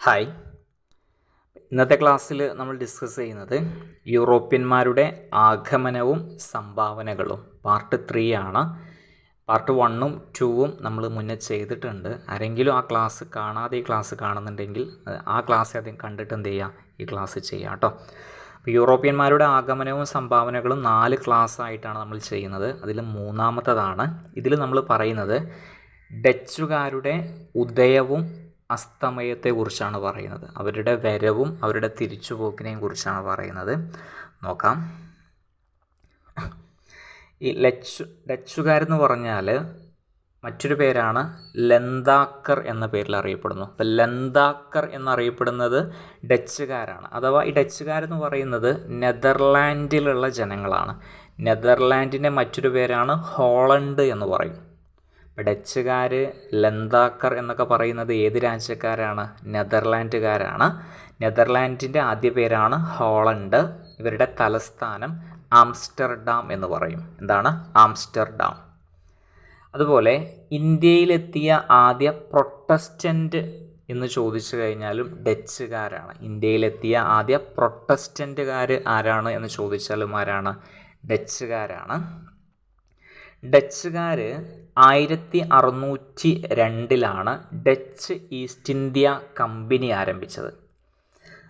Hi. ഇന്നത്തെ ക്ലാസ്സിൽ നമ്മൾ ഡിസ്കസ് ചെയ്യുന്നത് യൂറോപ്യന്മാരുടെ ആഗമനവും സംഭാവനകളും. പാർട്ട് ത്രീ ആണ്. പാർട്ട് വണ്ണും ടൂവും നമ്മൾ മുന്നേ ചെയ്തിട്ടുണ്ട്. ആരെങ്കിലും ആ ക്ലാസ് കാണാതെ ഈ ക്ലാസ് കാണുന്നുണ്ടെങ്കിൽ ആ ക്ലാസ് ആദ്യം കണ്ടിട്ട് എന്ത് ചെയ്യുക ഈ ക്ലാസ് ചെയ്യാം കേട്ടോ യൂറോപ്യന്മാരുടെ ആഗമനവും സംഭാവനകളും നാല് ക്ലാസ് ആയിട്ടാണ് നമ്മൾ ചെയ്യുന്നത്. അതിൽ മൂന്നാമത്തതാണ്. ഇതിൽ നമ്മൾ പറയുന്നത് ഡച്ചുകാരുടെ ഉദയവും അസ്തമയത്തെക്കുറിച്ചാണ് പറയുന്നത്. അവരുടെ വരവും അവരുടെ തിരിച്ചുപോക്കിനെയും കുറിച്ചാണ് പറയുന്നത്. നോക്കാം. ഈ ലച്ചു ഡച്ചുകാരെന്ന് പറഞ്ഞാൽ മറ്റൊരു പേരാണ് ലന്താക്കർ എന്ന പേരിൽ അറിയപ്പെടുന്നു. അപ്പം ലന്താക്കർ എന്നറിയപ്പെടുന്നത് ഡച്ചുകാരാണ്. അഥവാ ഈ ഡച്ചുകാരെന്ന് പറയുന്നത് നെതർലാൻഡിലുള്ള ജനങ്ങളാണ്. നെതർലാൻഡിന്റെ മറ്റൊരു പേരാണ് ഹോളണ്ട് എന്ന് പറയും. ഡച്ചുകാർ ലന്താക്കർ എന്നൊക്കെ പറയുന്നത് ഏത് രാജ്യക്കാരാണ്? നെതർലാൻഡുകാരാണ്. നെതർലാൻഡിന്റെ ആദ്യ പേരാണ് ഹോളണ്ട്. ഇവരുടെ തലസ്ഥാനം ആംസ്റ്റർഡാം എന്ന് പറയും. എന്താണ്? ആംസ്റ്റർഡാം. അതുപോലെ ഇന്ത്യയിലെത്തിയ ആദ്യ പ്രൊട്ടസ്റ്റന്റ് എന്ന് ചോദിച്ചു കഴിഞ്ഞാലും ഡച്ചുകാരാണ്. ഇന്ത്യയിലെത്തിയ ആദ്യ പ്രൊട്ടസ്റ്റന്റുകാർ ആരാണ് എന്ന് ചോദിച്ചാലും ആരാണ്? ഡച്ചുകാരാണ്. ഡച്ചുകാർ ആയിരത്തി അറുന്നൂറ്റി രണ്ടിലാണ് ഡച്ച് ഈസ്റ്റ് ഇന്ത്യ കമ്പനി ആരംഭിച്ചത്.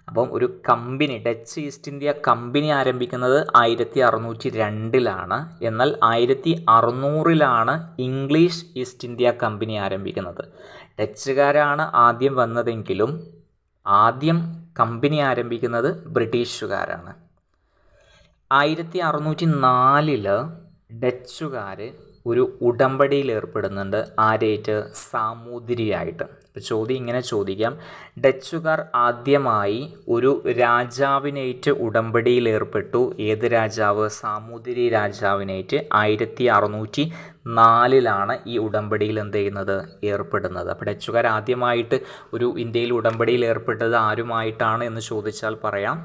അപ്പം ഒരു company Dutch East India company ആരംഭിക്കുന്നത് ആയിരത്തി അറുന്നൂറ്റി രണ്ടിലാണ് എന്നാൽ ആയിരത്തി അറുന്നൂറിലാണ് ഇംഗ്ലീഷ് ഈസ്റ്റ് ഇന്ത്യ കമ്പനി ആരംഭിക്കുന്നത്. ഡച്ചുകാരാണ് ആദ്യം വന്നതെങ്കിലും ആദ്യം കമ്പനി ആരംഭിക്കുന്നത് ബ്രിട്ടീഷുകാരാണ്. ആയിരത്തി അറുന്നൂറ്റി നാലിൽ ഡച്ചുകാർ ഒരു ഉടമ്പടിയിൽ ഏർപ്പെടുന്നുണ്ട്. ആരേറ്റ്? സാമൂതിരിയായിട്ട്. ചോദ്യം ഇങ്ങനെ ചോദിക്കാം. ഡച്ചുകാർ ആദ്യമായി ഒരു രാജാവിനേറ്റ് ഉടമ്പടിയിൽ ഏർപ്പെട്ടു. ഏത് രാജാവ്? സാമൂതിരി രാജാവിനേറ്റ്. ആയിരത്തി അറുന്നൂറ്റി നാലിലാണ് ഈ ഉടമ്പടിയിൽ എന്ത് ചെയ്യുന്നത്? ഏർപ്പെടുന്നത്. അപ്പോൾ ഡച്ചുകാർ ആദ്യമായിട്ട് ഒരു ഇന്ത്യയിൽ ഉടമ്പടിയിൽ ഏർപ്പെട്ടത് ആരുമായിട്ടാണ് എന്ന് ചോദിച്ചാൽ പറയാം.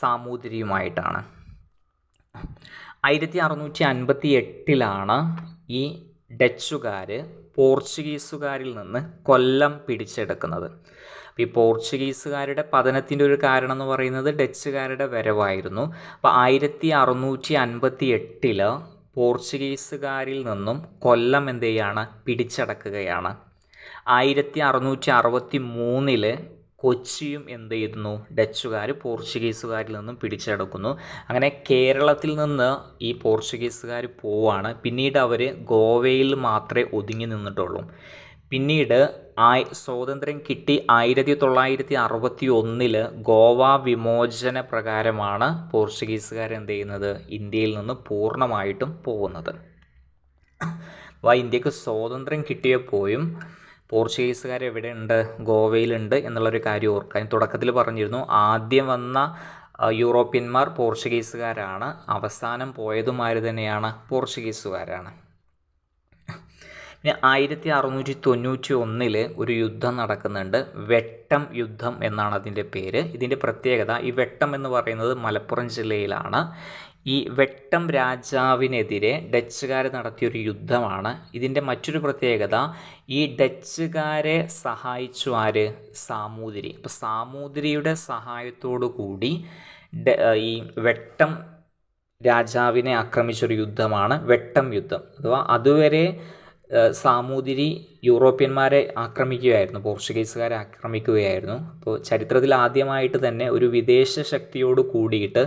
സാമൂതിരിയുമായിട്ടാണ്. ആയിരത്തി അറുന്നൂറ്റി അൻപത്തി എട്ടിലാണ് ഈ ഡച്ചുകാർ പോർച്ചുഗീസുകാരിൽ നിന്ന് കൊല്ലം പിടിച്ചെടുക്കുന്നത്. ഈ പോർച്ചുഗീസുകാരുടെ പതനത്തിന്റെ ഒരു കാരണം എന്ന് പറയുന്നത് ഡച്ചുകാരുടെ വരവായിരുന്നു. അപ്പോൾ ആയിരത്തി അറുന്നൂറ്റി അൻപത്തി എട്ടിൽ പോർച്ചുഗീസുകാരിൽ നിന്നും കൊല്ലം എന്ത് ചെയ്യാണ് പിടിച്ചടക്കുകയാണ്. ആയിരത്തി അറുന്നൂറ്റി അറുപത്തി മൂന്നിൽ കൊച്ചിയും എന്ത് ചെയ്യുന്നു? ഡച്ചുകാർ പോർച്ചുഗീസുകാരിൽ നിന്നും പിടിച്ചെടുക്കുന്നു. അങ്ങനെ കേരളത്തിൽ നിന്ന് ഈ പോർച്ചുഗീസുകാർ പോവാണ്. പിന്നീട് അവർ ഗോവയിൽ മാത്രമേ ഒതുങ്ങി നിന്നിട്ടുള്ളൂ. പിന്നീട് ആയി സ്വാതന്ത്ര്യം കിട്ടി ആയിരത്തി തൊള്ളായിരത്തി അറുപത്തി ഒന്നിൽ ഗോവ വിമോചന പ്രകാരമാണ് പോർച്ചുഗീസുകാർ എന്ത് ചെയ്യുന്നത്? ഇന്ത്യയിൽ നിന്ന് പൂർണമായിട്ടും പോകുന്നത് അപ്പോൾ ഇന്ത്യയ്ക്ക് സ്വാതന്ത്ര്യം കിട്ടിയപ്പോഴും പോർച്ചുഗീസുകാർ എവിടെയുണ്ട്? ഗോവയിലുണ്ട് എന്നുള്ളൊരു കാര്യം ഓർക്കാൻ തുടക്കത്തിൽ പറഞ്ഞിരുന്നു ആദ്യം വന്ന യൂറോപ്യന്മാർ പോർച്ചുഗീസുകാരാണ് അവസാനം പോയതുമാര് തന്നെയാണ് പോർച്ചുഗീസുകാരാണ്. പിന്നെ ആയിരത്തി അറുന്നൂറ്റി തൊണ്ണൂറ്റി ഒന്നിൽ ഒരു യുദ്ധം നടക്കുന്നുണ്ട്. വെട്ടം യുദ്ധം എന്നാണ് അതിന്റെ പേര്. ഇതിന്റെ പ്രത്യേകത ഈ വെട്ടം എന്ന് പറയുന്നത് മലപ്പുറം ജില്ലയിലാണ്. ഈ വെട്ടം രാജാവിനെതിരെ ഡച്ചുകാർ നടത്തിയൊരു യുദ്ധമാണ്. ഇതിന്റെ മറ്റൊരു പ്രത്യേകത ഈ ഡച്ചുകാരെ സഹായിച്ചു ആര്? സാമൂതിരി. അപ്പോൾ സാമൂതിരിയുടെ സഹായത്തോടു കൂടി ഈ വെട്ടം രാജാവിനെ ആക്രമിച്ചൊരു യുദ്ധമാണ് വെട്ടം യുദ്ധം. അഥവാ അതുവരെ സാമൂതിരി യൂറോപ്യന്മാരെ ആക്രമിക്കുകയായിരുന്നു പോർച്ചുഗീസുകാരെ ആക്രമിക്കുകയായിരുന്നു. അപ്പോൾ ചരിത്രത്തിൽ ആദ്യമായിട്ട് തന്നെ ഒരു വിദേശ ശക്തിയോട് കൂടിയിട്ട്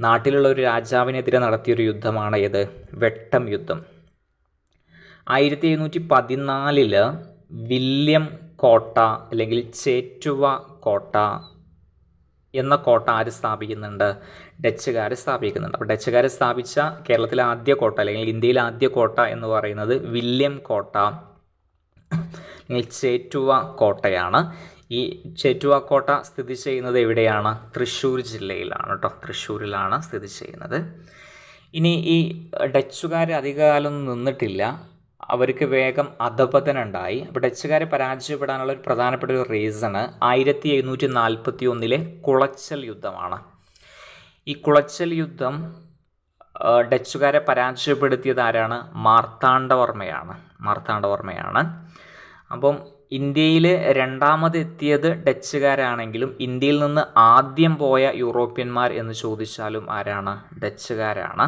നാട്ടിലുള്ള ഒരു രാജാവിനെതിരെ നടത്തിയൊരു യുദ്ധമാണ് ഏത്? വെട്ടം യുദ്ധം. ആയിരത്തി എഴുന്നൂറ്റി പതിനാലിൽ വില്യം കോട്ട അല്ലെങ്കിൽ ചേറ്റുവ കോട്ട എന്ന കോട്ട ആര് സ്ഥാപിക്കുന്നുണ്ട്? ഡച്ചുകാർ സ്ഥാപിക്കുന്നുണ്ട്. അപ്പോൾ ഡച്ചുകാർ സ്ഥാപിച്ച കേരളത്തിലെ ആദ്യ കോട്ട അല്ലെങ്കിൽ ഇന്ത്യയിലെ ആദ്യ കോട്ട എന്ന് പറയുന്നത് വില്യം കോട്ട. അല്ലെങ്കിൽ ചേറ്റുവ കോട്ടയാണ്. ഈ ചേറ്റുവാക്കോട്ട സ്ഥിതി ചെയ്യുന്നത് എവിടെയാണ്? തൃശ്ശൂർ ജില്ലയിലാണ് കേട്ടോ. തൃശ്ശൂരിലാണ് സ്ഥിതി ചെയ്യുന്നത്. ഇനി ഈ ഡച്ചുകാർ അധികകാലം നിന്നിട്ടില്ല. അവർക്ക് വേഗം അധപതനുണ്ടായി അപ്പോൾ ഡച്ചുകാരെ പരാജയപ്പെടാനുള്ള ഒരു പ്രധാനപ്പെട്ട ഒരു റീസണ് ആയിരത്തി എഴുന്നൂറ്റി നാൽപ്പത്തി ഒന്നിലെ കുളച്ചൽ യുദ്ധമാണ്. ഈ കുളച്ചൽ യുദ്ധം ഡച്ചുകാരെ പരാജയപ്പെടുത്തിയത് ആരാണ്? മാർത്താണ്ഡവർമ്മയാണ്. മാർത്താണ്ഡവർമ്മയാണ്. അപ്പം ഇന്ത്യയിൽ രണ്ടാമതെത്തിയത് ഡച്ചുകാരാണെങ്കിലും ഇന്ത്യയിൽ നിന്ന് ആദ്യം പോയ യൂറോപ്യന്മാർ എന്ന് ചോദിച്ചാലും ആരാണ്? ഡച്ചുകാരാണ്.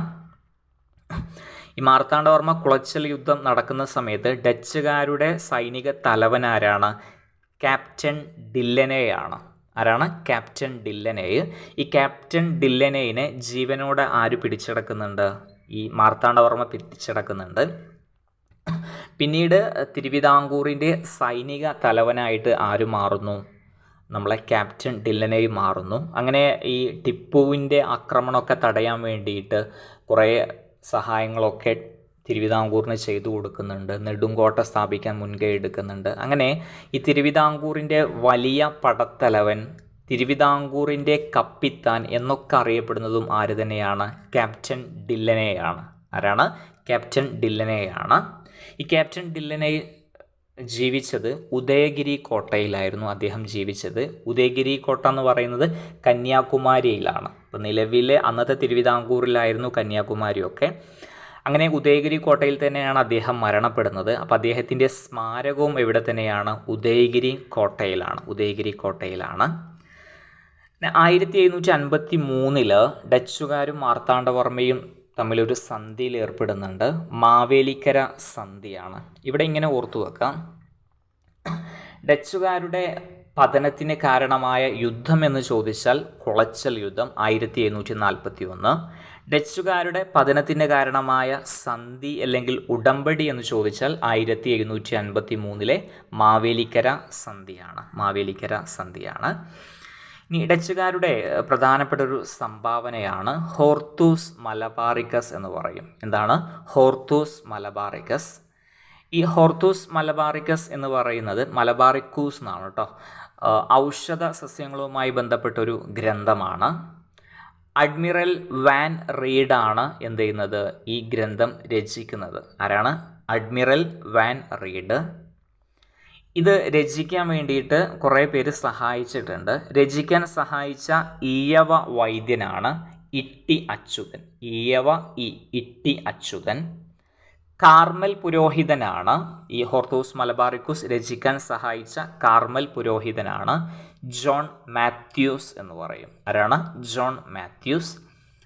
ഈ മാർത്താണ്ഡവർമ്മ കുളച്ചൽ യുദ്ധം നടക്കുന്ന സമയത്ത് ഡച്ചുകാരുടെ സൈനിക തലവൻ ആരാണ്? ക്യാപ്റ്റൻ ഡില്ലനെയാണ് ആരാണ്? ക്യാപ്റ്റൻ ഡില്ലനേയ് ഈ ക്യാപ്റ്റൻ ഡില്ലനെയിനെ ജീവനോടെ ആര് പിടിച്ചടക്കുന്നുണ്ട്? ഈ മാർത്താണ്ഡവർമ്മ പിടിച്ചടക്കുന്നുണ്ട്. പിന്നീട് തിരുവിതാംകൂറിന്റെ സൈനിക തലവനായിട്ട് ആര് മാറുന്നു? നമ്മളെ ക്യാപ്റ്റൻ ഡില്ലനേയും മാറുന്നു. അങ്ങനെ ഈ ടിപ്പുവിന്റെ ആക്രമണമൊക്കെ തടയാൻ വേണ്ടിയിട്ട് കുറേ സഹായങ്ങളൊക്കെ തിരുവിതാംകൂറിന് ചെയ്തു കൊടുക്കുന്നുണ്ട്. നെടുങ്കോട്ട സ്ഥാപിക്കാൻ മുൻകൈ എടുക്കുന്നുണ്ട്. അങ്ങനെ ഈ തിരുവിതാംകൂറിന്റെ വലിയ പടത്തലവൻ തിരുവിതാംകൂറിന്റെ കപ്പിത്താൻ എന്നൊക്കെ അറിയപ്പെടുന്നതും ആര് തന്നെയാണ്? ക്യാപ്റ്റൻ ഡില്ലനെയാണ്. ആരാണ്? ക്യാപ്റ്റൻ ഡില്ലനെയാണ്. ഈ ക്യാപ്റ്റൻ ഡില്ലനെ ജീവിച്ചത് ഉദയഗിരി കോട്ടയിലായിരുന്നു അദ്ദേഹം ജീവിച്ചത്. ഉദയഗിരി കോട്ട എന്ന് പറയുന്നത് കന്യാകുമാരിയിലാണ്. അപ്പോൾ നിലവിലെ അന്നത്തെ തിരുവിതാംകൂറിലായിരുന്നു കന്യാകുമാരിയൊക്കെ. അങ്ങനെ ഉദയഗിരി കോട്ടയിൽ തന്നെയാണ് അദ്ദേഹം മരണപ്പെടുന്നത്. അപ്പോൾ അദ്ദേഹത്തിന്റെ സ്മാരകവും എവിടെ തന്നെയാണ് ഉദയഗിരി കോട്ടയിലാണ് ഉദയഗിരി കോട്ടയിലാണ്. ആയിരത്തി എഴുന്നൂറ്റി അൻപത്തി മൂന്നിൽ ഡച്ചുകാരും മാർത്താണ്ഡവർമ്മയും തമ്മിലൊരു സന്ധിയിൽ ഏർപ്പെടുന്നുണ്ട്. മാവേലിക്കര സന്ധിയാണ്. ഇവിടെ ഇങ്ങനെ ഓർത്തു വെക്കാം. ഡച്ചുകാരുടെ പതനത്തിന് കാരണമായ യുദ്ധം എന്ന് ചോദിച്ചാൽ കുളച്ചൽ യുദ്ധം ആയിരത്തി എഴുന്നൂറ്റി നാൽപ്പത്തി ഒന്ന് ഡച്ചുകാരുടെ പതനത്തിന് കാരണമായ സന്ധി അല്ലെങ്കിൽ ഉടമ്പടി എന്ന് ചോദിച്ചാൽ ആയിരത്തി എഴുന്നൂറ്റി അൻപത്തി മൂന്നിലെ മാവേലിക്കര സന്ധിയാണ്. മാവേലിക്കര സന്ധിയാണ്. ഇനി ഡച്ചുകാരുടെ പ്രധാനപ്പെട്ട ഒരു സംഭാവനയാണ് ഹോർത്തൂസ് മലബാറിക്കസ് എന്ന് പറയും. എന്താണ്? ഹോർത്തൂസ് മലബാറിക്കസ്. ഈ ഹോർത്തൂസ് മലബാറിക്കസ് എന്ന് പറയുന്നത് മലബാറിക്കൂസ് എന്നാണ് കേട്ടോ. ഔഷധ സസ്യങ്ങളുമായി ബന്ധപ്പെട്ടൊരു ഗ്രന്ഥമാണ്. അഡ്മിറൽ വാൻ റീഡാണ് എന്ത് ചെയ്യുന്നത് ഈ ഗ്രന്ഥം രചിക്കുന്നത്. ആരാണ്? Admiral Van Rheede. ഇത് രചിക്കാൻ വേണ്ടിയിട്ട് കുറേ പേര് സഹായിച്ചിട്ടുണ്ട്. രചിക്കാൻ സഹായിച്ച ഈയവ വൈദ്യനാണ് ഇട്ടി അച്യുതൻ. ഈയവ ഇ ഇട്ടി അച്യുതൻ. കാർമൽ പുരോഹിതനാണ്. ഈ ഹോർത്തൂസ് മലബാറിക്കുസ് രചിക്കാൻ സഹായിച്ച കാർമൽ പുരോഹിതനാണ് ജോൺ മാത്യൂസ് എന്ന് പറയും. ആരാണ്? John Mathews.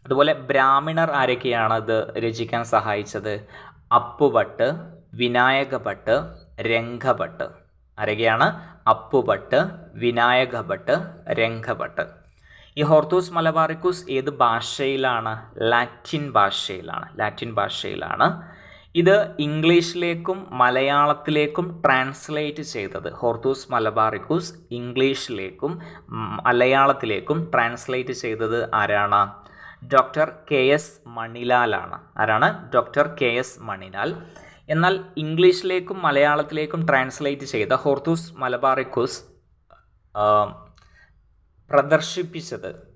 അതുപോലെ ബ്രാഹ്മണർ ആരൊക്കെയാണ് ഇത് രചിക്കാൻ സഹായിച്ചത്? അപ്പുഭട്ട് വിനായക ഭട്ട് രംഗഭട്ട് ആരൊക്കെയാണ് അപ്പുഭട്ട് വിനായക ഭട്ട് രംഗഭട്ട് ഈ ഹോർത്തൂസ് മലബാറിക്കൂസ് ഏത് ഭാഷയിലാണ്? ലാറ്റിൻ ഭാഷയിലാണ്. ലാറ്റിൻ ഭാഷയിലാണ്. ഇത് ഇംഗ്ലീഷിലേക്കും മലയാളത്തിലേക്കും ട്രാൻസ്ലേറ്റ് ചെയ്തത്. ഹോർത്തൂസ് മലബാറിക്കൂസ് ഇംഗ്ലീഷിലേക്കും മലയാളത്തിലേക്കും ട്രാൻസ്ലേറ്റ് ചെയ്തത് ആരാണ്? ഡോക്ടർ കെ എസ് മണിലാലാണ്. ആരാണ്? Doctor K S Manilal. എന്നാൽ ഇംഗ്ലീഷിലേക്കും മലയാളത്തിലേക്കും ട്രാൻസ്ലേറ്റ് ചെയ്ത ഹോർത്തൂസ് മലബാറിക്കുസ് പ്രദർശിപ്പിച്ചത്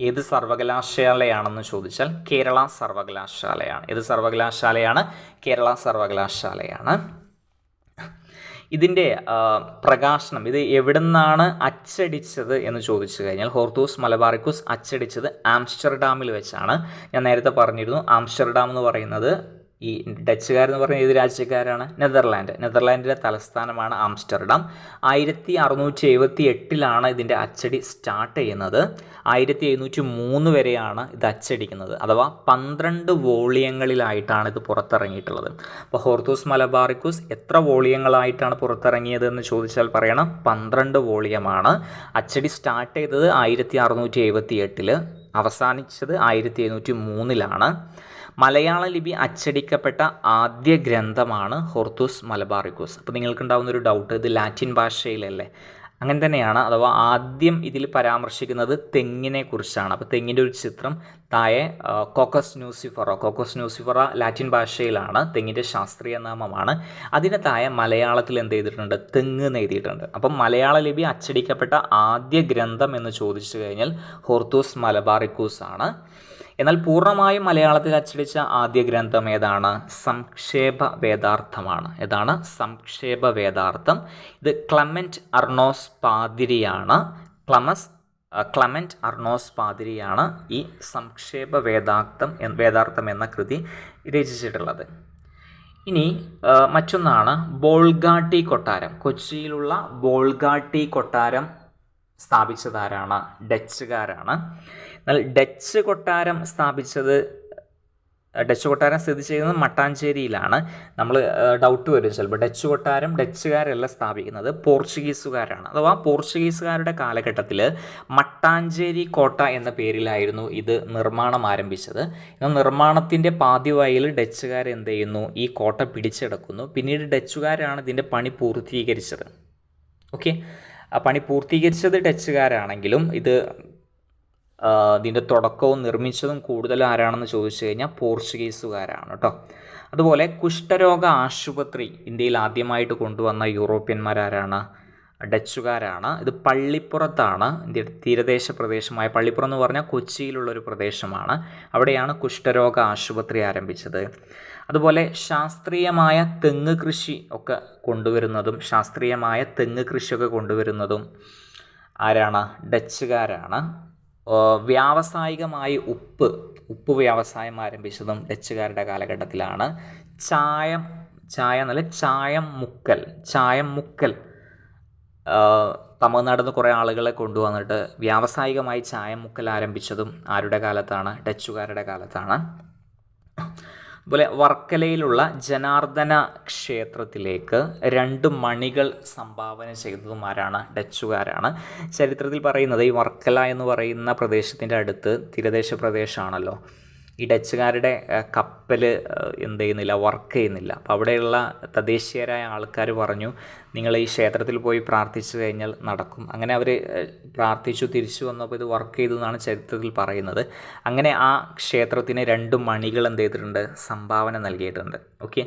ഏത് സർവകലാശാലയാണെന്ന് ചോദിച്ചാൽ കേരള സർവകലാശാലയാണ്. ഏത് സർവകലാശാലയാണ്? കേരള സർവകലാശാലയാണ്. ഇതിന്റെ പ്രകാശനം ഇത് എവിടെ നിന്നാണ് അച്ചടിച്ചത് എന്ന് ചോദിച്ചു കഴിഞ്ഞാൽ ഹോർത്തൂസ് മലബാറിക്കുസ് അച്ചടിച്ചത് ആംസ്റ്റർഡാമിൽ വെച്ചാണ്. ഞാൻ നേരത്തെ പറഞ്ഞിരുന്നു ആംസ്റ്റർഡാം എന്ന് പറയുന്നത് ഈ ഡച്ചുകാരെന്ന് പറഞ്ഞ ഏത് രാജ്യക്കാരാണ്? നെതർലാൻഡ്. നെതർലാൻഡിലെ തലസ്ഥാനമാണ് ആംസ്റ്റർഡാം. ആയിരത്തി അറുന്നൂറ്റി എഴുപത്തി എട്ടിലാണ് ഇതിന്റെ അച്ചടി സ്റ്റാർട്ട് ചെയ്യുന്നത്. ആയിരത്തി എഴുന്നൂറ്റി മൂന്ന് വരെയാണ് ഇത് അച്ചടിക്കുന്നത്. അഥവാ പന്ത്രണ്ട് വോളിയങ്ങളിലായിട്ടാണ് ഇത് പുറത്തിറങ്ങിയിട്ടുള്ളത്. അപ്പോൾ ഹോർത്തൂസ് മലബാറിക്കൂസ് എത്ര വോളിയങ്ങളായിട്ടാണ് പുറത്തിറങ്ങിയത് എന്ന് ചോദിച്ചാൽ പറയണം പന്ത്രണ്ട് വോളിയമാണ്. അച്ചടി സ്റ്റാർട്ട് ചെയ്തത് ആയിരത്തി അറുന്നൂറ്റി എഴുപത്തി എട്ടിൽ അവസാനിച്ചത് ആയിരത്തി എഴുന്നൂറ്റി മൂന്നിലാണ് മലയാള ലിപി അച്ചടിക്കപ്പെട്ട ആദ്യ ഗ്രന്ഥമാണ് ഹോർത്തൂസ് മലബാറിക്കോസ് അപ്പോൾ നിങ്ങൾക്കുണ്ടാവുന്ന ഒരു ഡൗട്ട് ഇത് ലാറ്റിൻ ഭാഷയിലല്ലേ? അങ്ങനെ തന്നെയാണ് അഥവാ ആദ്യം ഇതിൽ പരാമർശിക്കുന്നത് തെങ്ങിനെ കുറിച്ചാണ്. അപ്പോൾ തെങ്ങിന്റെ ഒരു ചിത്രം താഴെ Cocos nucifera Cocos nucifera Latin ഭാഷയിലാണ് തെങ്ങിന്റെ ശാസ്ത്രീയ നാമമാണ്. അതിന് താഴെ മലയാളത്തിൽ എന്ത് ചെയ്തിട്ടുണ്ട്? തെങ്ങ് എന്ന് അപ്പം മലയാള ലിപി അച്ചടിക്കപ്പെട്ട ആദ്യ ഗ്രന്ഥം എന്ന് ചോദിച്ചു കഴിഞ്ഞാൽ ഹോർത്തൂസ് മലബാറിക്കൂസ് ആണ്. എന്നാൽ പൂർണമായും മലയാളത്തിൽ അച്ചടിച്ച ആദ്യ ഗ്രന്ഥം ഏതാണ്? സംക്ഷേപ വേദാർത്ഥമാണ് ഏതാണ്? സംക്ഷേപ വേദാർത്ഥം ഇത് ക്ലമന്റ് അർണോസ് പാതിരിയാണ്. ക്ലമസ് ക്ലമന്റ് അർണോസ് പാതിരിയാണ് ഈ സംക്ഷേപ വേദാർത്ഥം വേദാർത്ഥം എന്ന കൃതി രചിച്ചിട്ടുള്ളത്. ഇനി മറ്റൊന്നാണ് ബോൾഗാട്ടി കൊട്ടാരം. കൊച്ചിയിലുള്ള ബോൾഗാട്ടി കൊട്ടാരം സ്ഥാപിച്ചതാരാണ്? ഡച്ചുകാരാണ്. എന്നാൽ ഡച്ച് കൊട്ടാരം സ്ഥാപിച്ചത് ഡച്ച് കൊട്ടാരം സ്ഥിതി ചെയ്യുന്നത് മട്ടാഞ്ചേരിയിലാണ്. നമ്മൾ ഡൗട്ട് വരും ചിലപ്പോൾ ഡച്ച് കൊട്ടാരം ഡച്ചുകാരല്ല സ്ഥാപിക്കുന്നത് പോർച്ചുഗീസുകാരാണ്. അഥവാ പോർച്ചുഗീസുകാരുടെ കാലഘട്ടത്തിൽ മട്ടാഞ്ചേരി കോട്ട എന്ന പേരിലായിരുന്നു ഇത് നിർമ്മാണം ആരംഭിച്ചത്. നിർമ്മാണത്തിന്റെ പാതിവഴിയിൽ ഡച്ചുകാർ എന്ത് ചെയ്യുന്നു? ഈ കോട്ട പിടിച്ചെടുക്കുന്നു. പിന്നീട് ഡച്ചുകാരാണ് ഇതിന്റെ പണി പൂർത്തീകരിച്ചത്. ഓക്കെ? ആ പണി പൂർത്തീകരിച്ചത് ഡച്ചുകാരാണെങ്കിലും ഇത് ഇതിന്റെ തുടക്കവും നിർമ്മിച്ചതും കൂടുതൽ ആരാണെന്ന് ചോദിച്ചു കഴിഞ്ഞാൽ പോർച്ചുഗീസുകാരാണ് കേട്ടോ. അതുപോലെ കുഷ്ഠരോഗ ആശുപത്രി ഇന്ത്യയിൽ ആദ്യമായിട്ട് കൊണ്ടുവന്ന യൂറോപ്യന്മാരാരാണ് ഡച്ചുകാരാണ്. ഇത് പള്ളിപ്പുറത്താണ് ഇന്ത്യയുടെ തീരദേശ പ്രദേശമായ പള്ളിപ്പുറം എന്ന് പറഞ്ഞാൽ കൊച്ചിയിലുള്ളൊരു പ്രദേശമാണ്. അവിടെയാണ് കുഷ്ഠരോഗ ആശുപത്രി ആരംഭിച്ചത്. അതുപോലെ ശാസ്ത്രീയമായ തെങ്ങ് കൃഷി ഒക്കെ കൊണ്ടുവരുന്നതും ശാസ്ത്രീയമായ തെങ്ങ് കൃഷിയൊക്കെ കൊണ്ടുവരുന്നതും ആരാണ്? ഡച്ചുകാരാണ്. വ്യാവസായികമായി ഉപ്പ് ഉപ്പ് വ്യവസായം ആരംഭിച്ചതും ഡച്ചുകാരുടെ കാലഘട്ടത്തിലാണ്. ചായം ചായ എന്നല്ല ചായം മുക്കൽ ചായം മുക്കൽ. തമിഴ്നാട്ടിൽ നിന്ന് കുറേ ആളുകളെ കൊണ്ടുവന്നിട്ട് വ്യാവസായികമായി ചായം മുക്കൽ ആരംഭിച്ചതും ആരുടെ കാലത്താണ്? ഡച്ചുകാരുടെ കാലത്താണ്. അതുപോലെ വർക്കലയിലുള്ള ജനാർദ്ദന ക്ഷേത്രത്തിലേക്ക് രണ്ട് മണികൾ സംഭാവന ചെയ്തതും ആരാണ് ഡച്ചുകാരാണ്. ചരിത്രത്തിൽ പറയുന്നത് ഈ വർക്കല എന്ന് പറയുന്ന പ്രദേശത്തിന്റെ അടുത്ത് തീരദേശ പ്രദേശമാണല്ലോ ഈ ഡച്ചുകാരുടെ കപ്പൽ എന്ത് ചെയ്യുന്നില്ല വർക്ക് ചെയ്യുന്നില്ല. അപ്പോൾ അവിടെയുള്ള തദ്ദേശീയരായ ആൾക്കാർ പറഞ്ഞു നിങ്ങൾ ഈ ക്ഷേത്രത്തിൽ പോയി പ്രാർത്ഥിച്ചു കഴിഞ്ഞാൽ നടക്കും. അങ്ങനെ അവർ പ്രാർത്ഥിച്ചു തിരിച്ചു വന്നപ്പോൾ ഇത് വർക്ക് ചെയ്തു എന്നാണ് ചരിത്രത്തിൽ പറയുന്നത്. അങ്ങനെ ആ ക്ഷേത്രത്തിന് രണ്ട് മണികൾ എന്ത് ചെയ്തിട്ടുണ്ട്? സംഭാവന നൽകിയിട്ടുണ്ട്. ഓക്കെ?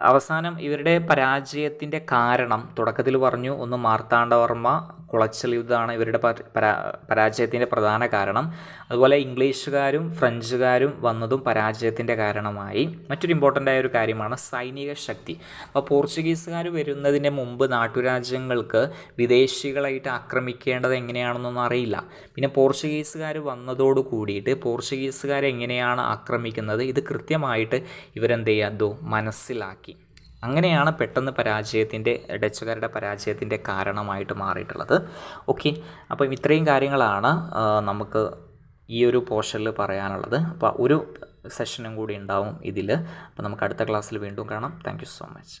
അവസാനം ഇവരുടെ പരാജയത്തിന്റെ കാരണം തുടക്കത്തിൽ പറഞ്ഞു ഒന്ന് മാർത്താണ്ഡവർമ്മ കുളച്ചൽ യുദ്ധമാണ് ഇവരുടെ പര- പരാജയത്തിന്റെ പ്രധാന കാരണം. അതുപോലെ ഇംഗ്ലീഷുകാരും ഫ്രഞ്ചുകാരും വന്നതും പരാജയത്തിന്റെ കാരണമായി. മറ്റൊരു ഇമ്പോർട്ടന്റ് ആയ ഒരു കാര്യമാണ് സൈനിക ശക്തി. അപ്പോൾ പോർച്ചുഗീസുകാർ വരുന്നതിന് മുമ്പ് നാട്ടുരാജ്യങ്ങൾക്ക് വിദേശികളായിട്ട് ആക്രമിക്കേണ്ടത് എങ്ങനെയാണെന്നൊന്നും അറിയില്ല. പിന്നെ പോർച്ചുഗീസുകാർ വന്നതോട് കൂടിയിട്ട് പോർച്ചുഗീസുകാരെങ്ങനെയാണ് ആക്രമിക്കുന്നത്? ഇത് കൃത്യമായിട്ട് ഇവരെന്ത് ചെയ്യാതോ മനസ്സിലാക്കി. അങ്ങനെയാണ് പെട്ടെന്ന് പരാജയത്തിന്റെ ഡച്ചുകാരുടെ പരാജയത്തിന്റെ കാരണമായിട്ട് മാറിയിട്ടുള്ളത്. ഓക്കെ അപ്പം ഇത്രയും കാര്യങ്ങളാണ് നമുക്ക് ഈ ഒരു പോർഷനിൽ പറയാനുള്ളത്. അപ്പോൾ ഒരു സെഷനും കൂടി ഉണ്ടാവും ഇതിൽ. അപ്പോൾ നമുക്ക് അടുത്ത ക്ലാസ്സിൽ വീണ്ടും കാണാം. Thank so much